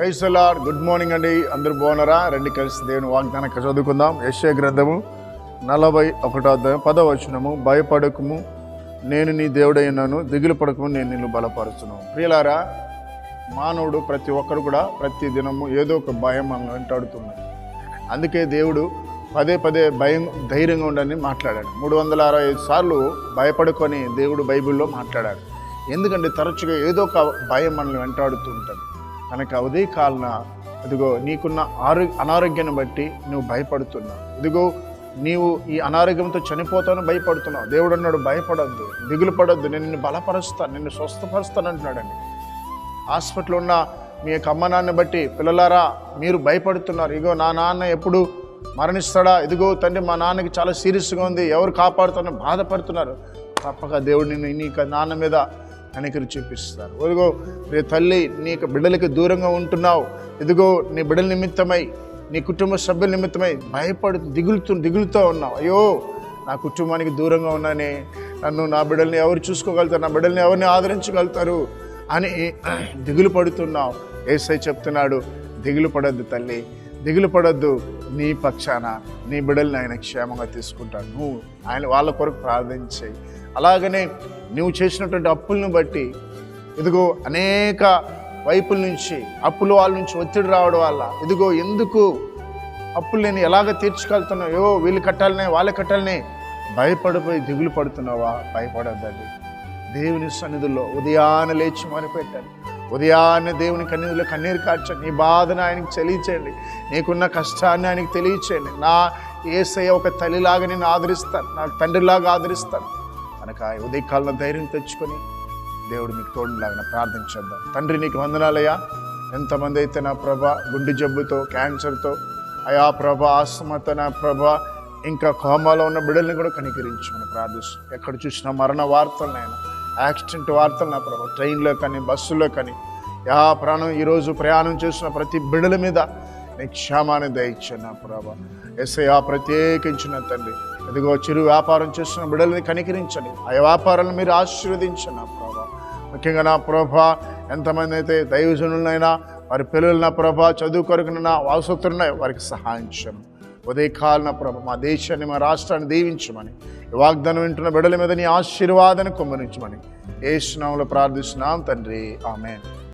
Price good morning అండి. అందరు బాగున్నారా? రెండు కలిసి దేవుని వాగ్దానం చదువుకుందాం. యశ్య గ్రంథము నలభై ఒకటో అధ్యాయం పదో వచనము. భయపడకము. నేను నీ దేవుడైనాను దిగులు పడకము. నేను నిన్ను బలపరుచును ప్రియులారా మానవుడు ప్రతి ఒక్కరు కూడా ప్రతి దినము ఏదో ఒక భయం మనం వెంటాడుతున్నాడు అందుకే దేవుడు పదే పదే భయం ధైర్యంగా ఉండని మాట్లాడాడు. మూడు వందల అరవై ఐదు సార్లు భయపడుకొని దేవుడు బైబిల్లో మాట్లాడాడు. ఎందుకంటే తరచుగా ఏదో ఒక భయం మనల్ని వెంటాడుతూ ఉంటుంది. కనుక ఉదయ కాలన ఇదిగో నీకున్న ఆరో అనారోగ్యాన్ని బట్టి నువ్వు భయపడుతున్నావు. ఇదిగో నీవు ఈ అనారోగ్యంతో చనిపోతాను భయపడుతున్నావు. దేవుడు అన్నాడు భయపడద్దు దిగులు పడద్దు నేను నిన్ను బలపరుస్తాను నిన్ను స్వస్థపరుస్తాను అంటున్నాడండి. హాస్పిటల్ ఉన్న మీ యొక్క అమ్మ నాన్న బట్టి పిల్లలారా మీరు భయపడుతున్నారు. ఇగో నా నాన్న ఎప్పుడు మరణిస్తాడా? ఇదిగో తండ్రి మా నాన్నకి చాలా సీరియస్గా ఉంది. ఎవరు కాపాడుతారని బాధపడుతున్నారు. తప్పక దేవుడు నిన్ను నీ నాన్న మీద కనికరి చూపిస్తారు. ఇదిగో నీ తల్లి నీ యొక్క బిడ్డలకి దూరంగా ఉంటున్నావు. ఇదిగో నీ బిడ్డల నిమిత్తమై నీ కుటుంబ సభ్యుల నిమిత్తమై భయపడు దిగులుతూ దిగులుతూ ఉన్నావు. అయ్యో నా కుటుంబానికి దూరంగా ఉన్నానే నన్ను నా బిడ్డల్ని ఎవరు చూసుకోగలుగుతారు నా బిడ్డల్ని ఎవరిని ఆదరించగలుగుతారు అని దిగులు పడుతున్నావు. ఏసై చెప్తున్నాడు దిగులు పడొద్దు తల్లి దిగులు పడొద్దు నీ పక్షాన. నీ బిడ్డల్ని ఆయన క్షేమంగా తీసుకుంటాను నువ్వు ఆయన వాళ్ళ కొరకు ప్రార్థించేయి. అలాగనే నువ్వు చేసినటువంటి అప్పులను బట్టి ఇదిగో అనేక వైపుల నుంచి అప్పుల వాళ్ళ నుంచి ఒత్తిడి రావడం వల్ల ఇదిగో ఎందుకు అప్పులు నేను ఎలాగ తీర్చుకెళ్తున్నావు ఏవో వీళ్ళు కట్టాలనే వాళ్ళు కట్టాలనే భయపడిపోయి దిగులు పడుతున్నావా? భయపడద్దండి. దేవుని సన్నిధిలో ఉదయాన్నే లేచి మొరపెట్టండి. ఉదయాన్నే దేవుని కన్నీరులో కన్నీరు కార్చండి. నీ బాధను ఆయనకి తెలియచేయండి. నీకున్న కష్టాన్ని ఆయనకి తెలియచేయండి. నా ఏసయ్య ఒక తల్లిలాగా నేను ఆదరిస్తాను నా తండ్రిలాగా ఆదరిస్తాను మనకు ఆ ఉదయకాలంలో ధైర్యం తెచ్చుకొని దేవుడు మీకు తోడులాగా ప్రార్థించేద్దాం తండ్రి నీకు వందనాలయ్యా. ఎంతమంది అయితే నా ప్రభ గుండె జబ్బుతో క్యాన్సర్తో అయా ప్రభ ఆస్తమతో నా ప్రభ ఇంకా కోమాలో ఉన్న బిడ్డల్ని కూడా కనికరించమని ప్రార్థిస్తాం ఎక్కడ చూసినా మరణ వార్తలు నేను యాక్సిడెంట్ వార్తలు నా ప్రభ. ట్రైన్లో కానీ బస్సులో కానీ యా ప్రాణం ఈరోజు ప్రయాణం చేసిన ప్రతి బిడ్డల మీద నీ క్షేమాన్ని దయచాను నా ప్రభ. ఎస్ఐ ప్రత్యేకించిన తండ్రి. ఇదిగో చిరు వ్యాపారం చేస్తున్న బిడ్డల్ని కనికరించండి. ఆ వ్యాపారాలను మీరు ఆశీర్వదించండి నా ప్రభా. ముఖ్యంగా నా ప్రభా ఎంతమంది అయితే దైవజనులనైనా వారి పిల్లలు నా ప్రభా చదువు కొరకునైనా వాసతులున్నాయి వారికి సహాయం చేయను ఉదయకాలన ప్రభ మా దేశాన్ని మా రాష్ట్రాన్ని దీవించమని వాగ్దానం వింటున్న బిడ్డల మీద నీ ఆశీర్వాదాన్ని కుమ్మరించమని ఏ స్నామంలో ప్రార్థిస్తున్నాం తండ్రి. ఆమె